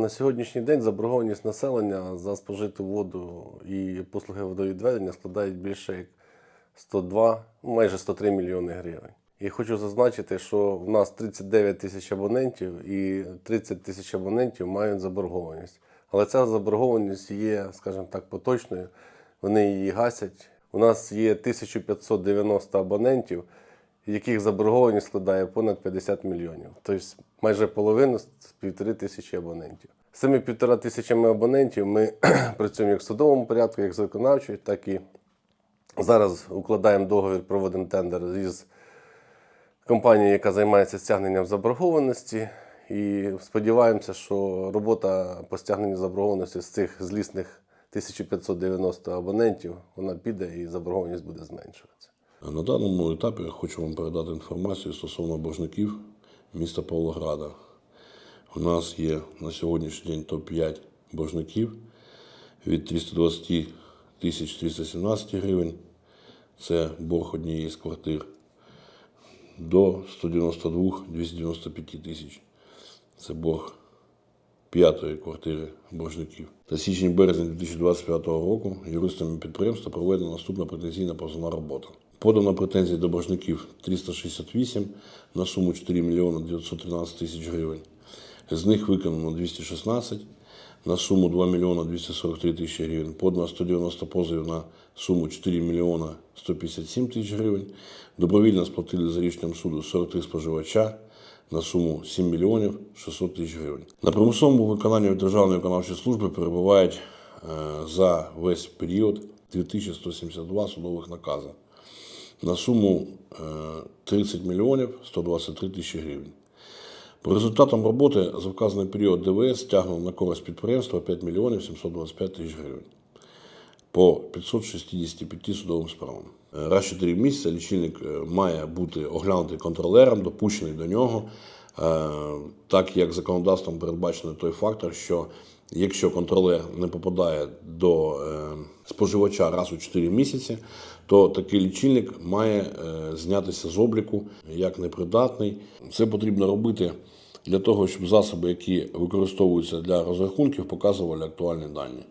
На сьогоднішній день заборгованість населення за спожиту воду і послуги водовідведення складають більше як 102, ну, майже 103 мільйони гривень. І хочу зазначити, що в нас 39 тисяч абонентів і 30 тисяч абонентів мають заборгованість. Але ця заборгованість є, скажімо так, поточною. Вони її гасять. У нас є 1590 абонентів, яких заборгованість складає понад 50 мільйонів. Тобто майже половину з півтори тисячі абонентів. З цими півтора тисячами абонентів ми працюємо як в судовому порядку, як з виконавчою, так і зараз укладаємо договір, проводимо тендер із компанією, яка займається стягненням заборгованості. І сподіваємося, що робота по стягненню заборгованості з цих злісних 1590 абонентів вона піде і заборгованість буде зменшуватися. На даному етапі я хочу вам передати інформацію стосовно боржників міста Павлограда. У нас є на сьогоднішній день топ-5 боржників від 320 тисяч 317 гривень. Це борг однієї з квартир до 192 295 тисяч. Це борг п'ятої квартири боржників. Та січень-березень 2025 року юристами підприємства проведена наступна претензійна позовна робота. Подано претензії до боржників 368 на суму 4 мільйони 913 тисяч гривень. З них виконано 216 на суму 2 мільйона 243 тисячі гривень. Подано 190 позовів на суму 4 мільйона 157 тисяч гривень. Добровільно сплатили за рішенням суду 43 споживача на суму 7 мільйонів 600 тисяч гривень. На примусовому виконанні Державної виконавчої служби перебувають е, за весь період 2172 судових накази на суму е, 30 мільйонів 123 тисячі гривень. По результатам роботи за вказаний період ДВС тягнув на користь підприємства 5 мільйонів 725 тисяч гривень по 565 судовим справам. Е, Раз в 4 місяці лічильник е, має бути оглянутий контролером, допущений до нього, е, так як законодавством передбачено той фактор, що якщо контролер не попадає до споживача раз у 4 місяці, то такий лічильник має знятися з обліку як непридатний. Це потрібно робити для того, щоб засоби, які використовуються для розрахунків, показували актуальні дані.